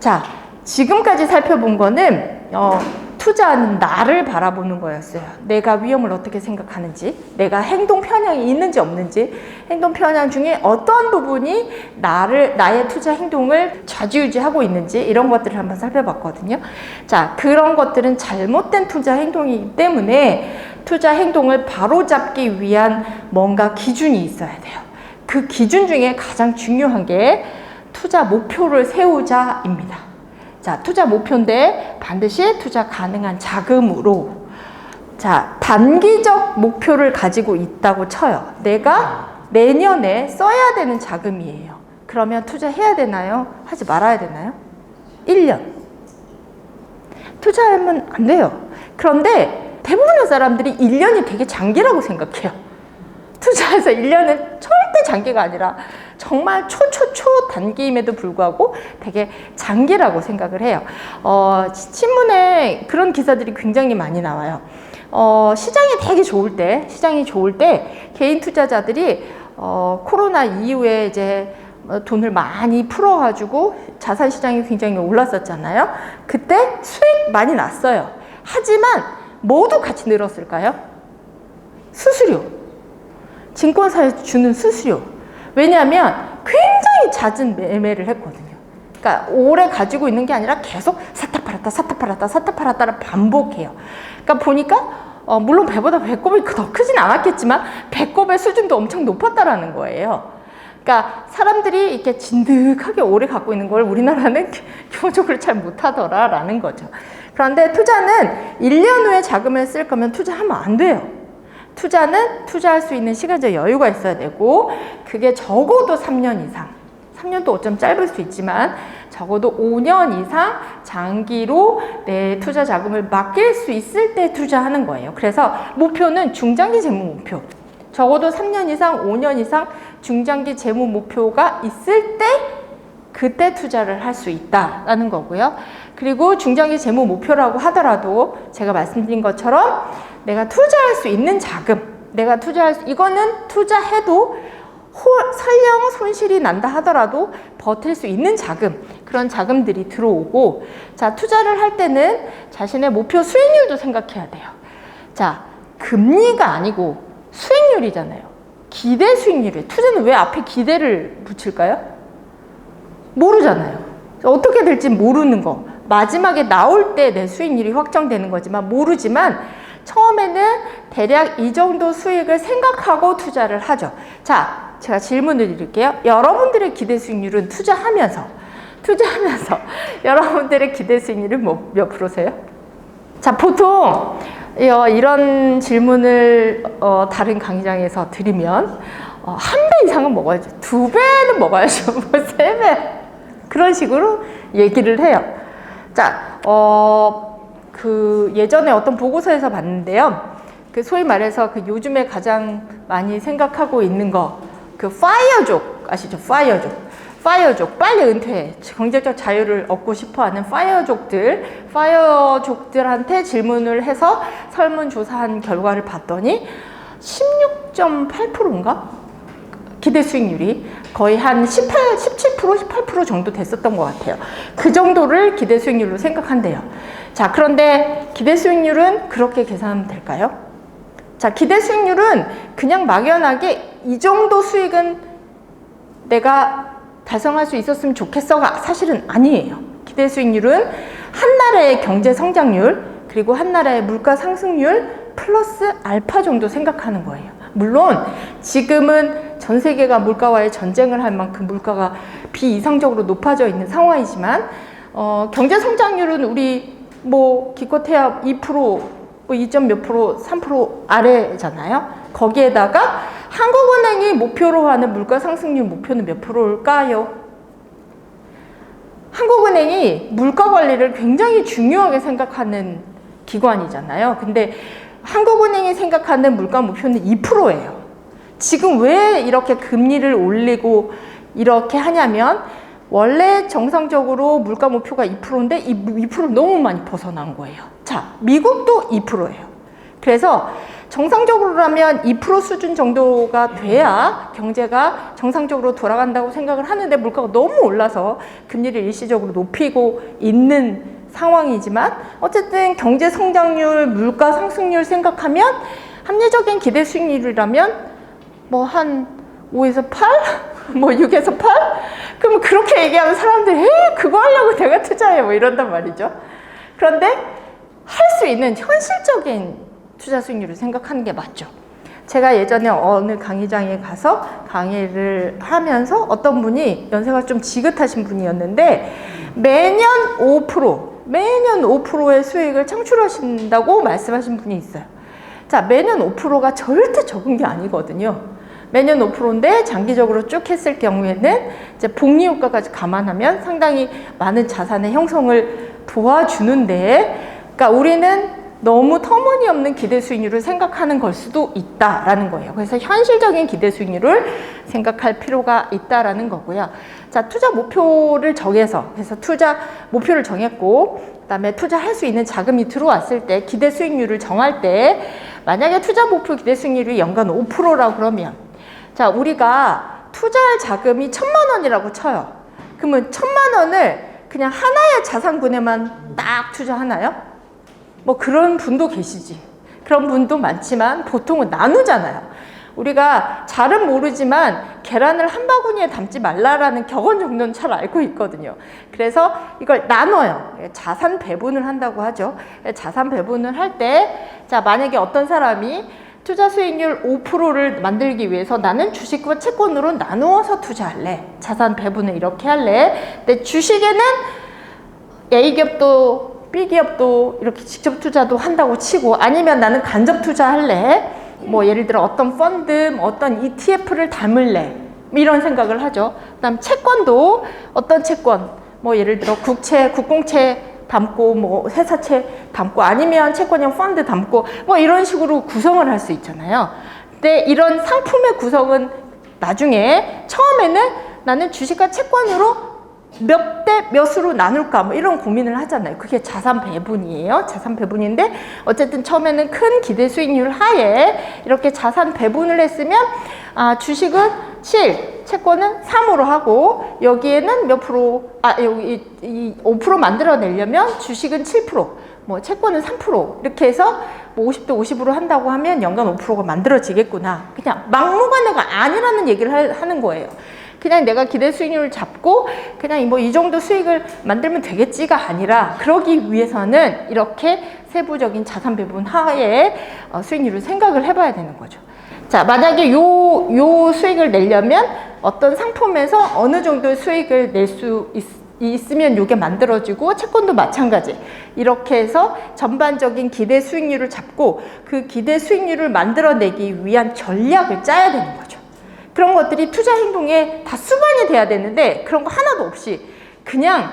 자, 지금까지 살펴본 거는 어, 투자하는 나를 바라보는 거였어요. 내가 위험을 어떻게 생각하는지, 내가 행동 편향이 있는지 없는지, 행동 편향 중에 어떤 부분이 나를 나의 투자 행동을 좌지우지하고 있는지 이런 것들을 한번 살펴봤거든요. 자, 그런 것들은 잘못된 투자 행동이기 때문에 투자 행동을 바로잡기 위한 뭔가 기준이 있어야 돼요. 그 기준 중에 가장 중요한 게 투자 목표를 세우자입니다. 자, 투자 목표인데 반드시 투자 가능한 자금으로 자, 단기적 목표를 가지고 있다고 쳐요. 내가 내년에 써야 되는 자금이에요. 그러면 투자해야 되나요? 하지 말아야 되나요? 1년. 투자하면 안 돼요. 그런데 대부분의 사람들이 1년이 되게 장기라고 생각해요. 투자해서 1년은 절대 장기가 아니라 정말 초초초 단기임에도 불구하고 되게 장기라고 생각을 해요. 어, 신문에 그런 기사들이 굉장히 많이 나와요. 어, 시장이 되게 좋을 때, 시장이 좋을 때 개인 투자자들이 어, 코로나 이후에 이제 어, 돈을 많이 풀어가지고 자산 시장이 굉장히 올랐었잖아요. 그때 수익 많이 났어요. 하지만 모두 같이 늘었을까요? 수수료. 증권사에서 주는 수수료. 왜냐하면 굉장히 잦은 매매를 했거든요. 그러니까 오래 가지고 있는 게 아니라 계속 사타 팔았다, 사타 팔았다, 사타 팔았다를 반복해요. 그러니까 보니까 어, 물론 배보다 배꼽이 더 크진 않았겠지만 배꼽의 수준도 엄청 높았다라는 거예요. 그러니까 사람들이 이렇게 진득하게 오래 갖고 있는 걸 우리나라는 교적을 잘 못하더라라는 거죠. 그런데 투자는 1년 후에 자금을 쓸 거면 투자하면 안 돼요. 투자는 투자할 수 있는 시간적 여유가 있어야 되고 그게 적어도 3년 이상 3년도 어쩜 짧을 수 있지만 적어도 5년 이상 장기로 내 투자 자금을 맡길 수 있을 때 투자하는 거예요. 그래서 목표는 중장기 재무 목표. 적어도 3년 이상, 5년 이상 중장기 재무 목표가 있을 때 그때 투자를 할 수 있다라는 거고요. 그리고 중장기 재무 목표라고 하더라도 제가 말씀드린 것처럼 내가 투자할 수 있는 자금, 내가 투자할 수, 이거는 투자해도 호, 설령 손실이 난다 하더라도 버틸 수 있는 자금, 그런 자금들이 들어오고, 자, 투자를 할 때는 자신의 목표 수익률도 생각해야 돼요. 자, 금리가 아니고 수익률이잖아요. 기대 수익률이에요. 투자는 왜 앞에 기대를 붙일까요? 모르잖아요. 어떻게 될지 모르는 거. 마지막에 나올 때 내 수익률이 확정되는 거지만 모르지만 처음에는 대략 이 정도 수익을 생각하고 투자를 하죠. 자, 제가 질문을 드릴게요. 여러분들의 기대 수익률은 투자하면서, 투자하면서 여러분들의 기대 수익률은 뭐, 몇 프로세요? 자, 보통 어, 이런 질문을 어, 다른 강의장에서 드리면 어, 한배 이상은 먹어야죠. 두 배는 먹어야죠. 뭐 세 배. 그런 식으로 얘기를 해요. 자, 어, 그 예전에 어떤 보고서에서 봤는데요. 그 소위 말해서 그 요즘에 가장 많이 생각하고 있는 거, 그 파이어족 아시죠? 파이어족. 파이어족 빨리 은퇴 경제적 자유를 얻고 싶어하는 파이어족들 파이어족들한테 질문을 해서 설문조사한 결과를 봤더니 16.8%인가 기대 수익률이 거의 한 18, 17%, 18% 정도 됐었던 것 같아요. 그 정도를 기대 수익률로 생각한대요. 자, 그런데 기대 수익률은 그렇게 계산하면 될까요? 자, 기대 수익률은 그냥 막연하게 이 정도 수익은 내가 달성할 수 있었으면 좋겠어가 사실은 아니에요. 기대 수익률은 한 나라의 경제 성장률 그리고 한 나라의 물가 상승률 플러스 알파 정도 생각하는 거예요. 물론 지금은 전 세계가 물가와의 전쟁을 할 만큼 물가가 비이상적으로 높아져 있는 상황이지만 어, 경제 성장률은 우리 뭐 기껏해야 2%, 뭐2. 몇 프로, 3% 아래잖아요. 거기에다가 한국은행이 목표로 하는 물가 상승률 목표는 몇 프로일까요? 한국은행이 물가 관리를 굉장히 중요하게 생각하는 기관이잖아요. 근데 한국은행이 생각하는 물가 목표는 2%예요. 지금 왜 이렇게 금리를 올리고 이렇게 하냐면 원래 정상적으로 물가 목표가 2%인데 이2% 너무 많이 벗어난 거예요. 자, 미국도 2%예요. 그래서 정상적으로라면 2% 수준 정도가 돼야 경제가 정상적으로 돌아간다고 생각을 하는데 물가가 너무 올라서 금리를 일시적으로 높이고 있는 상황이지만 어쨌든 경제 성장률, 물가 상승률 생각하면 합리적인 기대 수익률이라면 뭐한 5에서 8? 뭐 6에서 8? 그럼 그렇게 얘기하면 사람들이 에 그거 하려고 내가 투자해 뭐 이런단 말이죠. 그런데 할 수 있는 현실적인 투자 수익률을 생각하는 게 맞죠. 제가 예전에 어느 강의장에 가서 강의를 하면서 어떤 분이 연세가 좀 지긋하신 분이었는데 매년 5% 매년 5%의 수익을 창출하신다고 말씀하신 분이 있어요. 자, 매년 5%가 절대 적은 게 아니거든요. 매년 5%인데 장기적으로 쭉 했을 경우에는 이제 복리 효과까지 감안하면 상당히 많은 자산의 형성을 도와주는데, 그러니까 우리는 너무 터무니없는 기대 수익률을 생각하는 걸 수도 있다라는 거예요. 그래서 현실적인 기대 수익률을 생각할 필요가 있다라는 거고요. 자, 투자 목표를 정해서 그래서 투자 목표를 정했고 그다음에 투자할 수 있는 자금이 들어왔을 때 기대 수익률을 정할 때 만약에 투자 목표 기대 수익률이 연간 5%라고 그러면 자, 우리가 투자할 자금이 천만 원이라고 쳐요. 그러면 천만 원을 그냥 하나의 자산군에만 딱 투자하나요? 뭐 그런 분도 계시지. 그런 분도 많지만 보통은 나누잖아요. 우리가 잘은 모르지만 계란을 한 바구니에 담지 말라라는 격언 정도는 잘 알고 있거든요. 그래서 이걸 나눠요. 자산 배분을 한다고 하죠. 자산 배분을 할 때, 자, 만약에 어떤 사람이 투자 수익률 5%를 만들기 위해서 나는 주식과 채권으로 나누어서 투자할래. 자산 배분을 이렇게 할래. 근데 주식에는 A기업도 B기업도 이렇게 직접 투자도 한다고 치고 아니면 나는 간접 투자할래. 뭐 예를 들어 어떤 펀드, 뭐 어떤 ETF를 담을래. 이런 생각을 하죠. 그다음 채권도 어떤 채권, 뭐 예를 들어 국채, 국공채 담고 뭐 회사채 담고 아니면 채권형 펀드 담고 뭐 이런 식으로 구성을 할 수 있잖아요. 근데 이런 상품의 구성은 나중에 처음에는 나는 주식과 채권으로 몇 대 몇으로 나눌까 뭐 이런 고민을 하잖아요. 그게 자산 배분이에요. 자산 배분인데 어쨌든 처음에는 큰 기대 수익률 하에 이렇게 자산 배분을 했으면 아, 주식은 7, 채권은 3으로 하고 여기에는 몇 프로 아 여기 이5% 만들어 내려면 주식은 7%, 뭐 채권은 3% 이렇게 해서 뭐 50대 50으로 한다고 하면 연간 5%가 만들어지겠구나. 그냥 막무가내가 아니라는 얘기를 하는 거예요. 그냥 내가 기대 수익률을 잡고 그냥 뭐 이 정도 수익을 만들면 되겠지가 아니라 그러기 위해서는 이렇게 세부적인 자산 배분 하에 어, 수익률을 생각을 해봐야 되는 거죠. 자, 만약에 요, 요 수익을 내려면 어떤 상품에서 어느 정도의 수익을 낼 수 있으면 요게 만들어지고 채권도 마찬가지. 이렇게 해서 전반적인 기대 수익률을 잡고 그 기대 수익률을 만들어내기 위한 전략을 짜야 되는 거죠. 그런 것들이 투자 행동에 다 수반이 돼야 되는데 그런 거 하나도 없이 그냥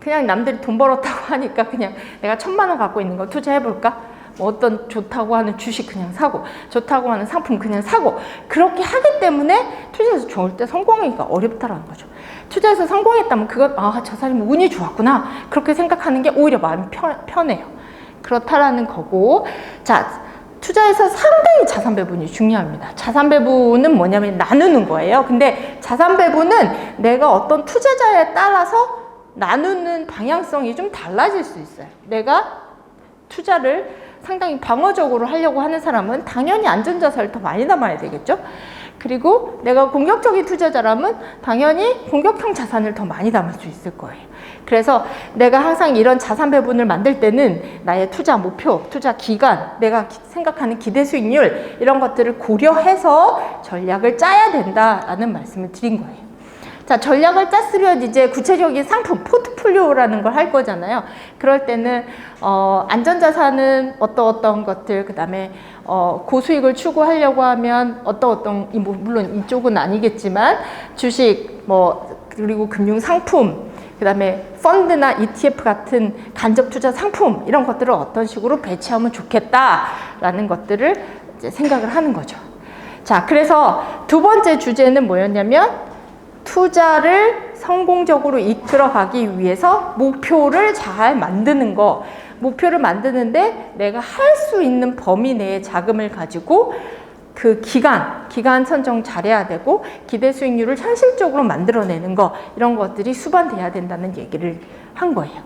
그냥 남들이 돈 벌었다고 하니까 그냥 내가 천만 원 갖고 있는 거 투자해 볼까? 뭐 어떤 좋다고 하는 주식 그냥 사고 좋다고 하는 상품 그냥 사고 그렇게 하기 때문에 투자에서 절대 성공하기가 어렵다라는 거죠. 투자에서 성공했다면 그건 아 저 사람이 운이 좋았구나 그렇게 생각하는 게 오히려 마음이 편, 편해요. 그렇다라는 거고 자 투자에서 상당히 자산 배분이 중요합니다. 자산 배분은 뭐냐면 나누는 거예요. 근데 자산 배분은 내가 어떤 투자자에 따라서 나누는 방향성이 좀 달라질 수 있어요. 내가 투자를 상당히 방어적으로 하려고 하는 사람은 당연히 안전자산을 더 많이 담아야 되겠죠. 그리고 내가 공격적인 투자자라면 당연히 공격형 자산을 더 많이 담을 수 있을 거예요. 그래서 내가 항상 이런 자산 배분을 만들 때는 나의 투자 목표, 투자 기간, 내가 생각하는 기대 수익률 이런 것들을 고려해서 전략을 짜야 된다라는 말씀을 드린 거예요. 자, 전략을 짰으면 이제 구체적인 상품, 포트폴리오라는 걸 할 거잖아요. 그럴 때는, 어, 안전자산은 어떤 어떤 것들, 그 다음에, 어, 고수익을 추구하려고 하면 어떤 어떤, 뭐, 물론 이쪽은 아니겠지만, 주식, 뭐, 그리고 금융 상품, 그 다음에 펀드나 ETF 같은 간접 투자 상품 이런 것들을 어떤 식으로 배치하면 좋겠다라는 것들을 이제 생각을 하는 거죠. 자, 그래서 두 번째 주제는 뭐였냐면 투자를 성공적으로 이끌어 가기 위해서 목표를 잘 만드는 거. 목표를 만드는데 내가 할 수 있는 범위 내의 자금을 가지고 그 기간, 기간 선정 잘해야 되고 기대 수익률을 현실적으로 만들어내는 거 이런 것들이 수반돼야 된다는 얘기를 한 거예요.